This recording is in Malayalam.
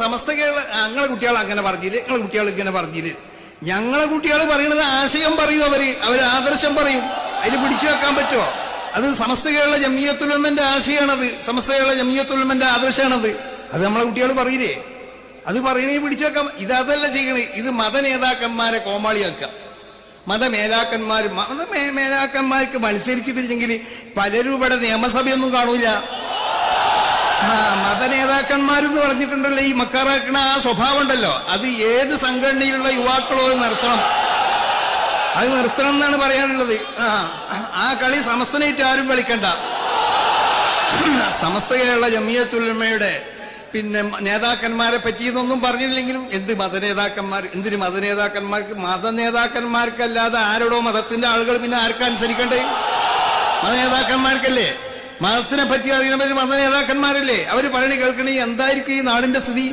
സമസ്ത കേരള ഞങ്ങളെ കുട്ടികൾ അങ്ങനെ പറഞ്ഞില്ല? ഞങ്ങളെ കുട്ടികൾ ഇങ്ങനെ പറഞ്ഞില്ല? ഞങ്ങളെ കുട്ടികൾ പറയുന്നത് ആശയം പറയും അവർ. അവർ ആദർശം പറയും. അതിൽ പിടിച്ചു വെക്കാൻ പറ്റുമോ? അത് സമസ്ത കേരള ജമിയത്തുലമന്റെ ആശയമാണത് സമസ്ത കേരള ജമിയത്തുലമന്റെ ആദർശമാണത് അത് നമ്മളെ കുട്ടികൾ പറയില്ലേ? അത് പറയണേ പിടിച്ചു വെക്കാം ഇത് അതല്ല ചെയ്യണേ. ഇത് മത നേതാക്കന്മാരെ കോമാളിയാക്കുക മതമേലാക്കന്മാർ മത മേ- മേലാക്കന്മാർക്ക് മത്സരിച്ചിട്ടില്ലെങ്കിൽ പലരും ഇവിടെ നിയമസഭയൊന്നും കാണൂല. മതനേതാക്കന്മാരെന്ന് പറഞ്ഞിട്ടുണ്ടല്ലോ ഈ മക്കാറാക്കണ ആ സ്വഭാവം ഉണ്ടല്ലോ അത് ഏത് സംഘടനയിലുള്ള യുവാക്കളോ നിർത്തണം. അത് നിർത്തണം എന്നാണ് പറയാനുള്ളത്. ആ ആ കളി സമസ്തനായിട്ട് ആരും കളിക്കണ്ട. സമസ്ത കേരള ജമിയത്തുലമയുടെ പിന്നെ നേതാക്കന്മാരെ പറ്റിയതൊന്നും പറഞ്ഞില്ലെങ്കിലും എന്ത് മതനേതാക്കന്മാർ എന്തിന് മതനേതാക്കന്മാർക്ക് മതനേതാക്കന്മാർക്കല്ലാതെ ആരോടോ മതത്തിന്റെ ആളുകൾ പിന്നെ ആർക്കനുസരിക്കണ്ടേ മതനേതാക്കന്മാർക്കല്ലേ? മതത്തിനെ പറ്റി അറിയണവര് മത നേതാക്കന്മാരല്ലേ അവർ പറയണ കേൾക്കണേ എന്തായിരിക്കും ഈ നാടിന്റെ സ്ഥിതി?